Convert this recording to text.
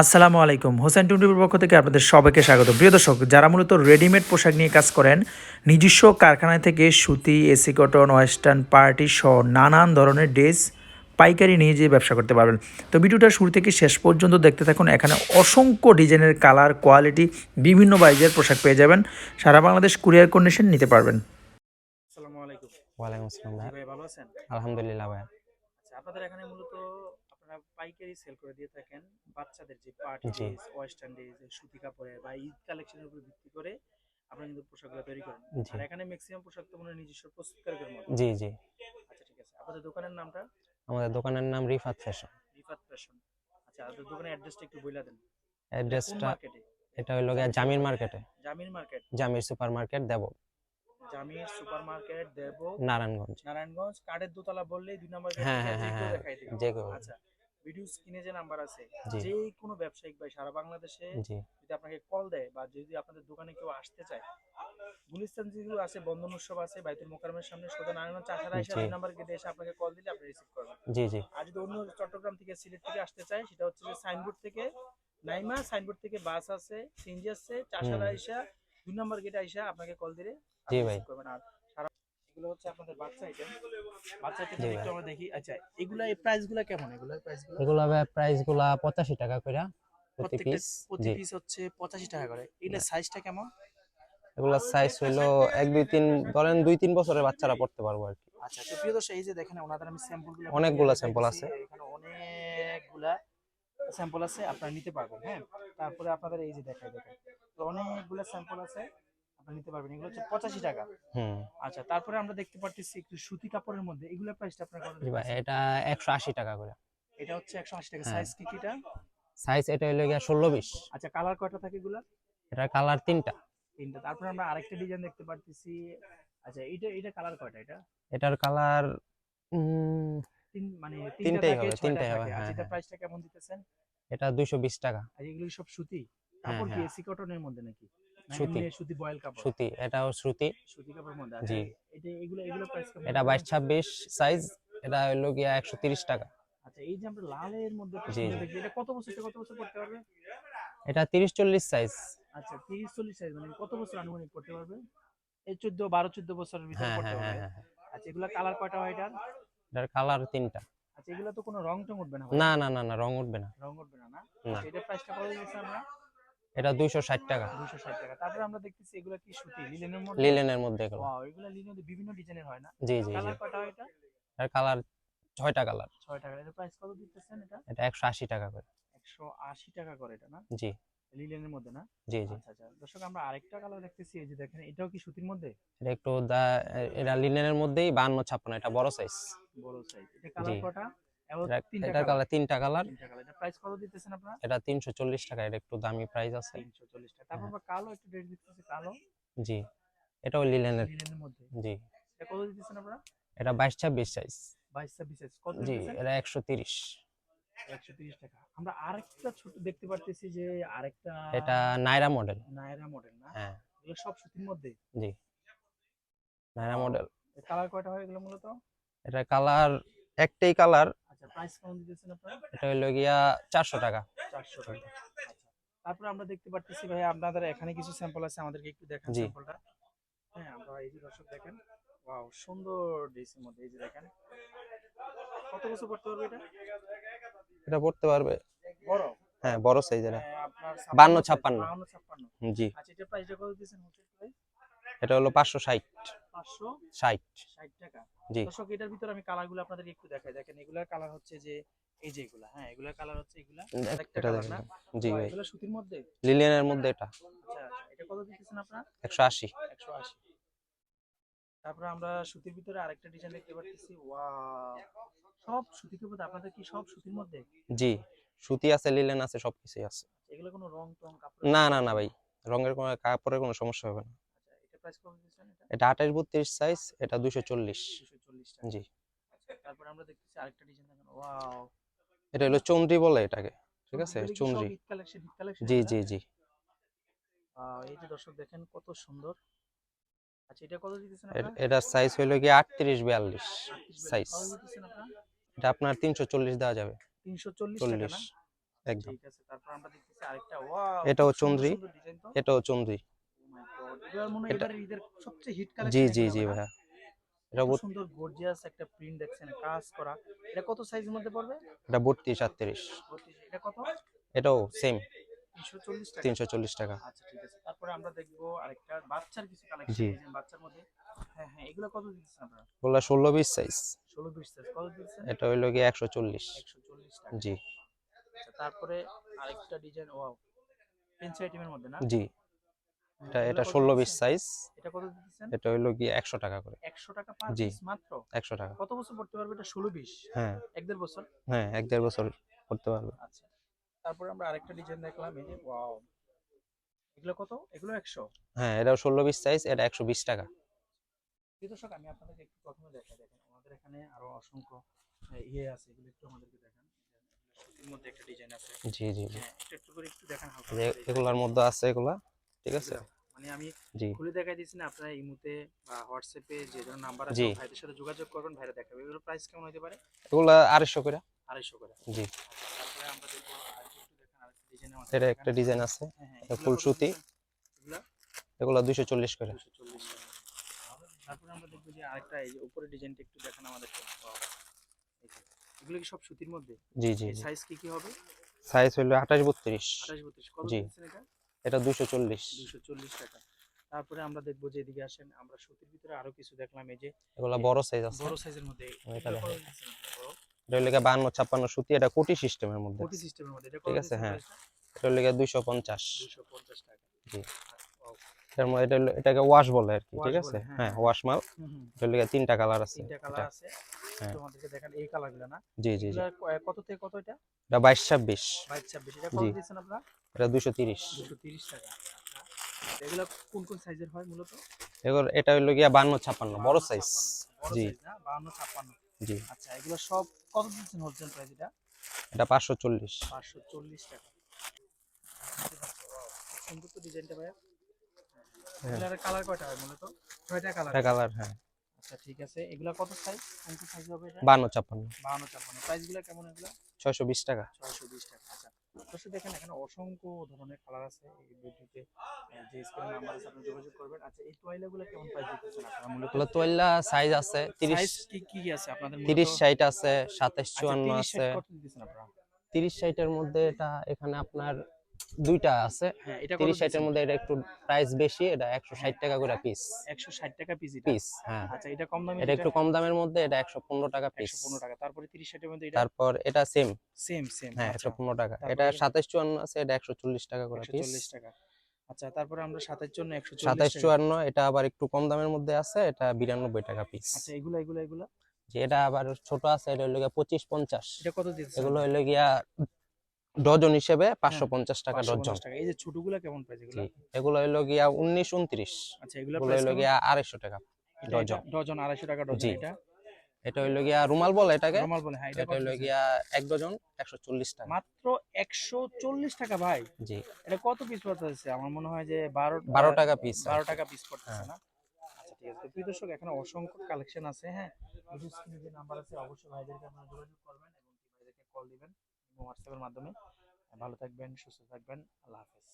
আসসালামু আলাইকুম। হোসেন টুন্টির পক্ষ থেকে আপনাদের সবাইকে স্বাগত। প্রিয় দর্শক যারা মূলত রেডিমেড পোশাক নিয়ে কাজ করেন নিজস্ব কারখানা থেকে সুতি এসি কটন ওয়েস্টার্ন পার্টি সহ নানান ধরনের ড্রেস পাইকারি নিয়ে যেয়ে ব্যবসা করতে পারবেন। তো ভিডিওটা শুরু থেকে শেষ পর্যন্ত দেখতে থাকুন। এখানে অসংখ্য ডিজাইনের কালার কোয়ালিটি বিভিন্ন বাইজের পোশাক পেয়ে যাবেন। সারা বাংলাদেশ কুরিয়ার কন্ডিশন নিতে পারবেন। আসসালামু আলাইকুম। ওয়ালাইকুম আসসালাম ভাই। ভাই ভালো আছেন? আলহামদুলিল্লাহ ভাই আচ্ছা আপনাদের এখানে মূলত আপনারা পাইকারি সেল করে দিয়ে থাকেন। বাচ্চাদের যে পার্টি। ড্রেস ওয়েস্টার্ন ড্রেস সুতি কাপড়ের বা ঈদ কালেকশনের উপর ভিত্তি করে আপনারা কিন্তু পোশাকগুলো তৈরি করেন। আর এখানে ম্যাক্সিমাম পোশাক তো মনে নিজস্ব প্রস্তুতকারকের মতো। জি জি। আচ্ছা ঠিক আছে। আপনাদের দোকানের নামটা? আমাদের দোকানের নাম রিফাত ফ্যাশন। রিফাত ফ্যাশন। আচ্ছা আপনাদের দোকানের অ্যাড্রেসটা একটু বলে দেন। অ্যাড্রেসটা এটা গিয়া জামির মার্কেটে Jamir market Jamir super market দেব। জামির সুপার মার্কেট দেব। নারায়ণগঞ্জ। নারায়ণগঞ্জ কার্ডের দোতলা বললেই দুই নম্বর হ্যাঁ, হ্যাঁ, হ্যাঁ, দেখাই দিই আচ্ছা ভিডিও স্ক্রিনে যে নাম্বার আছে যে কোনো ব্যবসায়িক ভাই সারা বাংলাদেশে যদি আপনাকে কল দেয় বা যদি আপনাদের দোকানে কেউ আসতে চায় গুলিস্তান যেগুলো আছে বন্ধন উৎসব আছে বাইতুল মোকারমের সামনে সোজা নারায়ণগঞ্জ চাষারা এসে। দুই নাম্বার গেটে এসে আপনাকে কল দিলে আপনি রিসিভ করবেন। জি জি। আর যদি অন্য চট্টগ্রাম থেকে সিলেট থেকে আসতে চায় সেটা হচ্ছে যে সাইনবোর্ড থেকে নাইমা সাইনবোর্ড থেকে বাস আছে সিএনজি আছে চাষারা এসে দুই নাম্বার গেটে আইসা আপনাকে কল দিলে জি ভাই। করবেন। আর এগুলো হচ্ছে আপনাদের বাচ্চা আইটেম বাচ্চা আইটেম একটু আমরা দেখি। আচ্ছা এগুলা এই প্রাইসগুলো কেমন? এগুলোর প্রাইসগুলো এগুলো ভাই প্রাইসগুলা টাকা করে প্রতি পিস প্রতি পিস হচ্ছে পঁচাশি টাকা করে। এগুলোর সাইজটা কেমন? এগুলো সাইজ হইল এক দুই তিন ধরেন দুই তিন বছরের বাচ্চারা পড়তে পারব আর কি। আচ্ছা তো প্রিয় দর্শক এই যে দেখেন ওনাদের আমি স্যাম্পলগুলো অনেকগুলা sample আছে। এখানে অনেকগুলা স্যাম্পল আছে আপনারা নিতে পারবেন হ্যাঁ? তারপরে আপনাদের এই যে দেখাই দেখেন তো অনেকগুলা স্যাম্পল আছে। আপনারা নিতে পারবেন। এগুলো হচ্ছে পঁচাশি টাকা। হুম। আচ্ছা তারপরে আমরা দেখতে পারতেছি একটু সুতি কাপড়ের মধ্যে। এগুলা প্রাইসটা আপনারা এটা একশো আশি টাকা করে। এটা হচ্ছে একশো আশি টাকা। হ্যাঁ। সাইজ কি কিটা? সাইজ এটা হইল গিয়া ষোলো বিশ। আচ্ছা কালার কয়টা থাকে এগুলা? এটার কালার তিনটা। তিনটা। তারপরে আমরা আরেকটা ডিজাইন দেখতে পারতেছি। আচ্ছা এটা এটা কালার কয়টা এটা? এটার কালার তিন মানে তিনটা তিনটাই থাকে হবে, তিনটাই হবে, আচ্ছা হ্যাঁ, এটা হ্যাঁ। প্রাইসটা কেমন দিতেছেন? এটা দুইশো বিশ টাকা। আর এগুলো সব সুতি? হ্যাঁ, কাপড় কি হ্যাঁ। এসি কটনের মধ্যে নাকি? সুতি। এমনি সুতি বয়েল কাপড়। সুতি এটাও শ্রুতি সুতি কাপড়ের মধ্যে জি। এটা এগুলো এগুলো প্রাইস কেমন? এটা বাইশ ছাব্বিশ সাইজ এটা হইল গিয়া একশো তিরিশ টাকা। আচ্ছা এই যে আমরা লালের মধ্যে দেখি এটা কত বছর কত বছর করতে পারবে? এটা তিরিশ চল্লিশ সাইজ আচ্ছা 30 40 সাইজ মানে কত বছর আনুমানিক করতে পারবে? এই 14 12 14 বছরের ভিতরে হ্যাঁ করতে হ্যাঁ পারবে। হ্যাঁ। আচ্ছা এগুলা কালার কয়টা হয় এটার? এটার কালার তিনটা। আচ্ছা এগুলা তো কোনো রং টং উঠবে না না না না না রং উঠবে না। রং উঠবে না না? আচ্ছা এটার প্রাইসটা কত দিয়েছে আমরা? এটা দুইশো ষাট টাকা। 260 টাকা। তারপরে আমরা দেখতেছি এগুলা কি সুতি? লিলেনের মধ্যে? লিলেনের মধ্যে এগুলো। ওয়াও এগুলা লিলেনের বিভিন্ন ডিজাইনের হয় না? জি জি কালার কয়টা হয় এটা? এটার কালার ছয়টা কালার 6 টাকা এর প্রাইস কত দিতেছেন এটা? এটা একশো আশি টাকা করে। 180 টাকা করে এটা না? জি। লিলেনের মধ্যে না? জি জি। আচ্ছা আচ্ছা। দর্শক আমরা আরেকটা কালার দেখতেছি এই যে দেখেন এটাও কি সুতির মধ্যে? এটা একটু এটা লিনেনের মধ্যেই বান্ন ছাপ্পান্ন এটা বড় সাইজ বড় সাইজ এটা কালার। কটা? তিনটা কালার তিনটা প্রাইস কত দিতেছেন আপনারা? এটা তিনশো চল্লিশ টাকা এটা একটু দামি প্রাইস আছে। 340 টাকা। তারপর হ্যাঁ। কালো একটু রেট দিতেছে কালো। জি এটাও লিলেনের লিলেনের মধ্যে। জি। এটা কত দিতেছেন আপনারা? এটা বাইশ ছাব্বিশ সাইজ 22 26 সাইজ কত জি এটা একশো তিরিশ। 130 টাকা। আমরা আরেকটা ছোট দেখতে পারতেছি যে আরেকটা এটা নাইরা মডেল নায়রা মডেল না? হ্যাঁ। এগুলো সব সুতির মধ্যে? জি। নাইরা মডেল কালার কয়টা হয় এগুলো মূলত? এটা কালার একটাই কালার আচ্ছা প্রাইস কেমন দিতেছেন আপনারা? এটা হইল গিয়া চারশো টাকা। চারশো টাকা। তারপরে আমরা দেখতে পারতেছি ভাই আপনাদের এখানে কিছু স্যাম্পল আছে আমাদেরকে একটু দেখান। স্যাম্পলটা হ্যাঁ আমরা এই যে দর্শক দেখেন ওয়াও সুন্দর ড্রেসের মধ্যে এই যে দেখেন। কত বছর পড়তে পারবে এটা? এটা পড়তে পারবে। বড়? হ্যাঁ বড় সাইজ এটা হ্যাঁ, আপনার বান্ন, 56 ছাপ্পান্ন। জি। আচ্ছা এটা প্রাইসটা কত প্রাইস এটা হলো পাঁচশো ষাট। পাঁচশো ষাট। ষাট টাকা। জি। দর্শক এটার ভিতরে আমি কালারগুলো আপনাদের একটু দেখাই। দেখেন এগুলার কালার হচ্ছে যে এই যে এগুলা হ্যাঁ এগুলার কালার হচ্ছে এগুলা। একটা কালার না? জি ভাই। এগুলা সুতির মধ্যে? লিলিয়ানের মধ্যে এটা। আচ্ছা আচ্ছা এটা কত দিতেছেন আপনারা? একশো আশি। একশো আশি। তারপরে আমরা সুতির ভিতরে আরেকটা ডিজাইন দেখতে পাচ্ছি ওয়াও! সব সুতির মধ্যে আপনাদের কি সব সুতির মধ্যে? জি সুতি আছে লিলেন আছে সবকিছুই আছে। এগুলো কোনো রং টং কাপড় না না না ভাই। রঙের কোনো কাপড়ের কোনো সমস্যা হবে না। প্রাইস কত দিচ্ছেন এটা? এটা আঠাশ বত্রিশ সাইজ এটা দুশো চল্লিশ। 240 টাকা। জি। তারপরে আমরা দেখতেছি আরেকটা ডিজাইন দেখেন ওয়াও এটা হলো চন্দ্রি বলে এটাকে ঠিক আছে? চন্দ্রি কালেকশন জি জি জি। এই যে দর্শক দেখেন কত সুন্দর। আচ্ছা এটা কত দিতেছেন আপনারা? এটার সাইজ হইল কি আটত্রিশ বিয়াল্লিশ সাইজ এটা আপনার তিনশো চল্লিশ দেওয়া যাবে। 340 টাকা না? একদম। ঠিক আছে তারপর আমরা দেখতেছি আরেকটা ওয়াও এটাও তো। এটাও চন্দ্রি। এগুলোর মনে হয় এটা- ঈদের সবচেয়ে হিট কালেকশন জি জি ভাইয়া। এটা কত সুন্দর গর্জিয়াস একটা প্রিন্ট দেখছেন কাজ করা। এটা কত সাইজের মধ্যে পড়বে? এটা বত্রিশ আটত্রিশ। 32 এটা কত? এটাও সেম 340 টাকা। তিনশো চল্লিশ টাকা। আচ্ছা ঠিক আছে। তারপরে আমরা দেখব আরেকটা বাচ্চার কিছু কালেকশন। বাচ্চার মধ্যে। হ্যাঁ হ্যাঁ এগুলো কত দিচ্ছেন আপনারা? ওগুলা ষোলো বিশ সাইজ 16 পিস সাইজ কত দিচ্ছেন? এটা হইল একশো চল্লিশ। 140 টাকা। জি। আচ্ছা তারপরে আরেকটা ডিজাইন ওয়াও পেন্সি আইটেমের মধ্যে না? জি। এটা এটা কত ষোলো বিশ দিচ্ছেন? সাইজ এটা কত দিচ্ছেন এটা হইল গিয়ে একশো টাকা করে। 100 টাকা পার। পিস মাত্র? একশো টাকা। কত বছর পড়তে পারবে এটা 16 20 হ্যাঁ। এক দেড় বছর? হ্যাঁ এক দেড় বছর করতে পারবে। আচ্ছা। তারপরে আমরা আরেকটা ডিজাইন দেখলাম এই যে ওয়াও এগুলো কত? এগুলো 100 হ্যাঁ এটাও ষোলো বিশ সাইজ এটা একশো বিশ টাকা। প্রিয় দর্শক আমি আপনাদেরকে একটু প্রথমে দেখা দেখেন আমাদের এখানে আরও অসংখ্য ইয়ে আছে এগুলো একটু আমাদেরকে দেখান। এর মধ্যে একটা ডিজাইন আছে। জি জি জি। হ্যাঁ একটু করে একটু দেখান এগুলার মধ্যে আছে এগুলা? ঠিক আছে? মানে আমি খুলে দেখাই দিচ্ছি না আপনারা ইমুতে বা হোয়াটসঅ্যাপে যে ধরনের নাম্বার আছে ভাইদের সাথে যোগাযোগ করবেন ভাইরা দেখাবে। এগুলোর প্রাইস কেমন হতে পারে? এগুলা আড়াইশো করে। আড়াইশো করে। জি। আচ্ছা, তারপরে আমরা দেখব এটা একটা ডিজাইন আছে। হ্যাঁ, হ্যাঁ, এটা ফুল সুতি। এগুলো? এগুলা এগুলা চল্লিশ করে। 240 টাকা। তারপরে আমরা দেখব যে আরেকটা এই যে উপরে ডিজাইনটা একটু দেখান আমাদেরকে এই যে। এগুলো কি সব সুতির মধ্যে? জি জি সাইজ কি কি হবে? সাইজ হলো আঠাশ বত্রিশ। আঠাশ বত্রিশ। কত জি। দিচ্ছেন এটা? এটা দুইশো চল্লিশ। দুশো চল্লিশ টাকা। তারপরে আমরা দেখব যে এদিকে আসেন আমরা সুতির ভিতরে আরও কিছু দেখলাম এই যে এগুলা বড় সাইজ আছে। বড় সাইজের মধ্যে এটা হইল গিয়ে বান্ন সুতি এটা কোটি সিস্টেমের মধ্যে। কোটি সিস্টেমের মধ্যে এটা ঠিক আছে, হ্যাঁ। এটা দুইশো পঞ্চাশ। 250 টাকা। জি। মধ্যে এটা এটাকে ওয়াশ বলে আর কি ঠিক আছে? হ্যাঁ, হ্যাঁ। হ্যাঁ। ওয়াশ মাল। এটা তিনটা কালার আছে তিনটা কালার আছে। তোমাদেরকে দেখেন এই কালারগুলো না। জি জি জি। এগুলা ক- কত থেকে কত এটা? এটা বাইশ ছাব্বিশ। বাইশ ছাব্বিশ। এটা কত জি। আপনারা? এটা দুইশো তিরিশ। দুশো তিরিশ টাকা। আচ্ছা এগুলো কোন কোন সাইজের হয় মূলত? এগুলো এটা হইল গিয়ে বান্ন ছাপ্পান্ন বড় সাইজ জি size না? বাহান্ন ছাপ্পান্ন। জি। আচ্ছা এগুলো সব কত দিচ্ছেন হোলসেল প্রাইস এটা? এটা পাঁচশো চল্লিশ। পাঁচশো চল্লিশ টাকা। Wow, সুন্দর তো ডিজাইনটা ভাইয়া। হ্যাঁ। কালার কয়টা হয় মূলত? ছয়টা কালার কালার হ্যাঁ। আচ্ছা ঠিক আছে। এগুলা কত সাইজ কোন সাইজ হবে এটা? বান্ন ছাপ্পান্ন। বাহান্ন ছাপ্পান্ন। প্রাইসগুলো কেমন এগুলা? ছয়শো বিশ টাকা। ছয়শো বিশ টাকা। দর্শক দেখেন এখানে অসংখ্য ধরনের কালার আছে। এই যে স্ক্রিন নাম্বার আছে আপনি যোগাযোগ করবেন। আচ্ছা এই টয়লাগুলো কেমন প্রাইস দিতেছেন আপনারা মূলত? সাইজ আছে তিরিশ সাইজ কি কি আছে আপনাদের মূলত? তিরিশ ষাট আছে সাতাশ আচ্ছা, চুয়ান্ন 30 আছে। কত দিতেছেন আপনারা? তিরিশ ষাটের মধ্যে এটা এখানে আপনার দুইটা আছে। হ্যাঁ এটা তিরিশ ষাটের মধ্যে এটা একটু প্রাইস বেশি এটা একশো ষাট টাকা করে পিস একশো ষাট টাকা পিস এটা? পিস হ্যাঁ। আচ্ছা এটা কম দামে এটা একটু কম দামের মধ্যে এটা একশো পনেরো টাকা পিস একশো পনেরো টাকা তারপরে তিরিশ ষাটের মধ্যে এটা? তারপর এটা সেম সেম সেম হ্যাঁ আচ্ছা। একশো পনেরো টাকা। এটা এটা- সাতাশ চুয়ান্ন আছে এটা একশো চল্লিশ টাকা করে পিস চল্লিশ টাকা। আচ্ছা তারপরে আমরা সাতের জন্য একশো সাতাশ চল্লিশ চুয়ান্ন এটা আবার একটু কম দামের মধ্যে আছে এটা বিরানব্বই টাকা পিস আচ্ছা এগুলো এগুলা এগুলা? যে এটা আবার ছোট আছে এটা গিয়া পঁচিশ পঞ্চাশ। এটা কত দিতেছেন এগুলো হইল গিয়া ডজন হিসেবে পাঁচশো হ্যাঁ, পঞ্চাশ টাকা 550 ডজন। এই যে ছোটগুলা কেমন প্রাইস এগুলো? হইল গিয়া উনিশ উনত্রিশ। আচ্ছা এগুলো হইল গিয়া আড়াইশো টাকা ডজন। ডজন। আড়াইশো টাকা ডজন। এটা? এটা হইল গিয়া রুমাল বল এটাকে। নরমাল বলে হ্যাঁ এটা হইল গিয়া এক ডজন একশো চল্লিশ টাকা। মাত্র একশো চল্লিশ টাকা ভাই? জি। এটা কত পিস পড়তেছে? আমার মনে হয় যে বারো বারো টাকা পিস বারো টাকা পিস পড়তেছে হ্যাঁ। না? আচ্ছা ঠিক আছে। প্রিয় দর্শক এখানে অসংখ্য কালেকশন আছে হ্যাঁ? ভিডিও স্ক্রিনে যে নাম্বার আছে অবশ্যই ভাইদেরকে আপনারা যোগাযোগ করবেন এবং ভাইদেরকে কল দিবেন। এবং হোয়াটসঅ্যাপের মাধ্যমে। ভালো থাকবেন সুস্থ থাকবেন আল্লাহ হাফেজ।